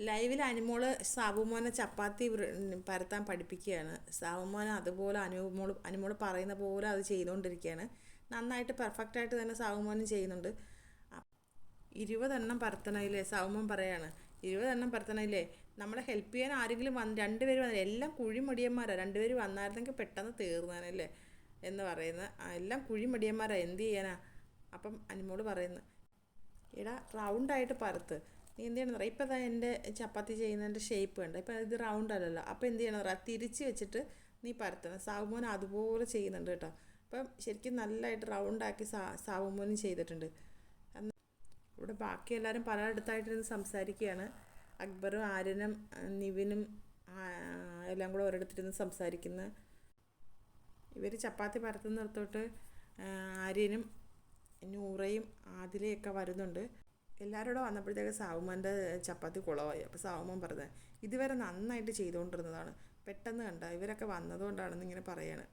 ലൈവിൽ അനുമോൾ സാബുമോനെ ചപ്പാത്തി പരത്താൻ പഠിപ്പിക്കുകയാണ്. സാബുമോനെ അതുപോലെ അനുമോൾ അനുമോൾ പറയുന്ന പോലെ അത് ചെയ്തുകൊണ്ടിരിക്കുകയാണ് നന്നായിട്ട് പെർഫെക്റ്റ് ആയിട്ട് തന്നെ സാബുമോനും ചെയ്യുന്നുണ്ട്. ഇരുപതെണ്ണം പരത്തണയില്ലേ സാബുമോൻ പറയാണ്. ഇരുപതെണ്ണം പരത്തണയില്ലേ? നമ്മളെ ഹെൽപ്പ് ചെയ്യാൻ ആരെങ്കിലും വന്ന് രണ്ടുപേര് വന്നില്ല? എല്ലാം കുഴിമടിയന്മാരാണ് രണ്ടുപേര് വന്നായിരുന്നെങ്കിൽ പെട്ടെന്ന് തീർന്നാനല്ലേ എന്ന് പറയുന്ന എല്ലാം കുഴിമടിയന്മാരാണ് എന്ത് ചെയ്യാനാ? അപ്പം അനുമോൾ പറയുന്നു എടാ റൗണ്ടായിട്ട് പരത്ത്. എന്ത് ചെയ്യണം പറയാം ഇപ്പം എന്റെ ചപ്പാത്തി ചെയ്യുന്നതിന്റെ ഷേപ്പ് കണ്ട? ഇപ്പം ഇത് റൗണ്ട് അല്ലല്ലോ. അപ്പോൾ എന്ത് ചെയ്യണം പറയാം തിരിച്ച് വെച്ചിട്ട് നീ പരത്തണം. സാവുമോൻ അതുപോലെ ചെയ്യുന്നുണ്ട് കേട്ടോ. അപ്പം ശരിക്കും നല്ലതായിട്ട് റൗണ്ടാക്കി സാ സാവുമോനും ചെയ്തിട്ടുണ്ട്. ഇവിടെ ബാക്കി എല്ലാവരും പലയിടത്തായിട്ടിരുന്ന് സംസാരിക്കുകയാണ്. അക്ബറും ആര്യനും നിവിനും എല്ലാം കൂടെ ഒരിടത്തിരുന്ന് സംസാരിക്കുന്ന ഇവർ ചപ്പാത്തി പരത്തുന്നിടത്തോട്ട് ആര്യനും നൂറയും ആദിലയൊക്കെ വരുന്നുണ്ട്. എല്ലാവരും കൂടെ വന്നപ്പോഴത്തേക്ക് സാവുമാന്റെ ചപ്പാത്തി കുളമായി അപ്പോൾ സാവുമാൻ പറഞ്ഞത് ഇതുവരെ നന്നായിട്ട് ചെയ്തുകൊണ്ടിരുന്നതാണ് പെട്ടെന്ന് കണ്ട ഇവരൊക്കെ വന്നതുകൊണ്ടാണെന്ന് ഇങ്ങനെ പറയാണ്.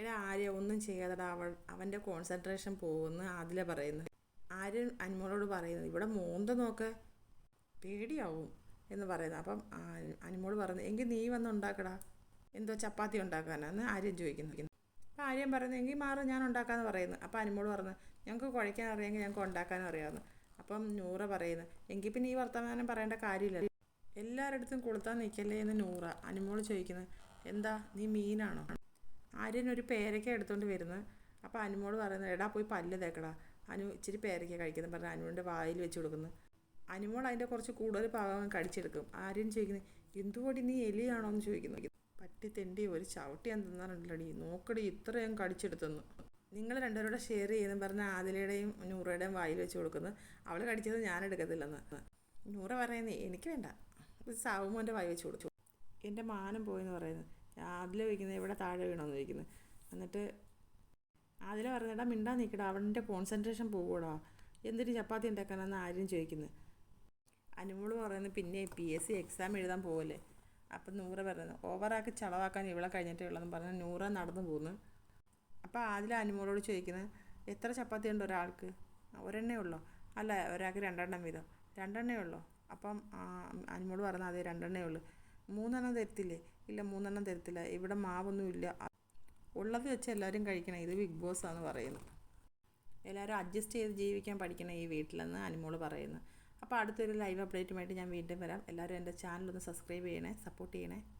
എടാ ആര്യ ഒന്നും ചെയ്യാതെടാ അവൾ അവന്റെ കോൺസെൻട്രേഷൻ പോകുമെന്ന് ആദില പറയുന്നു ആര്യൻ അനുമോളോട് പറയുന്നത് ഇവിടെ മോന്ത നോക്ക് പേടിയാവും എന്ന് പറയുന്നത്. അപ്പം അനുമോൾ പറയുന്നത് എങ്കിൽ നീ വന്ന് ഉണ്ടാക്കടാ എന്തോ ചപ്പാത്തി ഉണ്ടാക്കാനാന്ന് ആര്യൻ ചോദിക്കുന്നു. അപ്പം ആര്യൻ പറയുന്നത് എങ്കിൽ മാറും ഞാൻ ഉണ്ടാക്കാമെന്ന് പറയുന്നു. അപ്പം അനുമോൾ പറഞ്ഞു ഞങ്ങൾക്ക് കുഴയ്ക്കാൻ അറിയാമെങ്കിൽ ഞങ്ങൾക്ക് ഉണ്ടാക്കാനും അറിയാമെന്ന്. അപ്പം നൂറ പറയുന്നത് എങ്കിൽ പിന്നെ ഈ വർത്തമാനം പറയേണ്ട കാര്യമില്ല എല്ലാവരുടെ അടുത്തും കൊളുത്താൻ നിൽക്കല്ലേ എന്ന് നൂറ അനുമോൾ ചോദിക്കുന്നത് എന്താ നീ മീനാണോ? ആര്യൻ ഒരു പേരയ്ക്ക എടുത്തുകൊണ്ട് വരുന്നത് അപ്പോൾ അനുമോൾ പറയുന്നത് എടാ പോയി പല്ല് തേക്കടാ. അനു ഇച്ചിരി പേരയ്ക്ക കഴിക്കുന്നത് പറഞ്ഞ് അനുവിന്റെ വായിൽ വെച്ച് കൊടുക്കുന്നു. അനുമോൾ അതിന്റെ കുറച്ച് കൂടുതൽ ഭാഗം കടിച്ചെടുക്കും. ആര്യൻ ചോദിക്കുന്നത് എന്തുകൊടി നീ എലിയാണോ എന്ന് ചോദിക്കുന്നു. പട്ടി തെണ്ടി ഒരു ചവിട്ടി ഞാൻ തിന്നാറുണ്ടല്ലടി. നോക്കടി ഇത്രയും കടിച്ചെടുത്തെന്ന്. നിങ്ങൾ രണ്ടുപേരോട് ഷെയർ ചെയ്യുന്നു പറഞ്ഞ ആദിലയുടെയും നൂറയുടെയും വായിൽ വെച്ച് കൊടുക്കുന്നു അവൾ കടിച്ചത് ഞാൻ എടുക്കത്തില്ലെന്ന്. നൂറ പറയുന്നേ എനിക്ക് വേണ്ട. ഇത് സാവുമോന്റെ വായി വെച്ച് കൊടുത്തു. എന്റെ മാനം പോയെന്ന് പറയുന്നു. ആദില വയ്ക്കുന്നത് ഇവിടെ താഴെ വീണോന്ന് ചോദിക്കുന്നത് എന്നിട്ട് ആദില പറഞ്ഞിടാ മിണ്ടാ നിൽക്കടാ അവന്റെ കോൺസെൻട്രേഷൻ പോകൂടാ എന്തിന് ചപ്പാത്തി ഉണ്ടാക്കാനെന്ന് ആരും ചോദിക്കുന്നു. അനുമോൾ പറയുന്നു പിന്നെ പി എസ് സി എക്സാം എഴുതാൻ പോകല്ലേ അപ്പം നൂറ പറയുന്നു ഓവറാക്കി ചളവാക്കാൻ ഇവളെ കഴിഞ്ഞിട്ടേ ഉള്ളതെന്ന് പറഞ്ഞ് നൂറ നടന്നു പോകുന്നു അപ്പോൾ അതിൽ അനുമോളോട് ചോദിക്കുന്നത് എത്ര ചപ്പാത്തി ഉണ്ട് ഒരാൾക്ക്? "ആ, ഒരെണ്ണേ ഉള്ളോ. അല്ല ഒരാൾക്ക് രണ്ടെണ്ണം വീതം. രണ്ടെണ്ണേ ഉള്ളോ? അപ്പം അനുമോൾ പറഞ്ഞാൽ അതെ രണ്ടെണ്ണേ ഉള്ളൂ. മൂന്നെണ്ണം തരത്തില്ലേ? ഇല്ല മൂന്നെണ്ണം തരത്തില്ല. ഇവിടെ മാവൊന്നും ഇല്ല. ഉള്ളത് വെച്ച് എല്ലാവരും കഴിക്കണം. ഇത് ബിഗ് ബോസ് ആണെന്ന് പറയുന്നു. എല്ലാവരും അഡ്ജസ്റ്റ് ചെയ്ത് ജീവിക്കാൻ പഠിക്കണം ഈ വീട്ടിലെന്ന് അനുമോൾ പറയുന്നു. അപ്പോൾ അടുത്തൊരു ലൈവ് അപ്ഡേറ്റുമായിട്ട് ഞാൻ വീണ്ടും വരാം. എല്ലാവരും എന്റെ ചാനലൊന്ന് സബ്സ്ക്രൈബ് ചെയ്യണേ സപ്പോർട്ട് ചെയ്യണേ.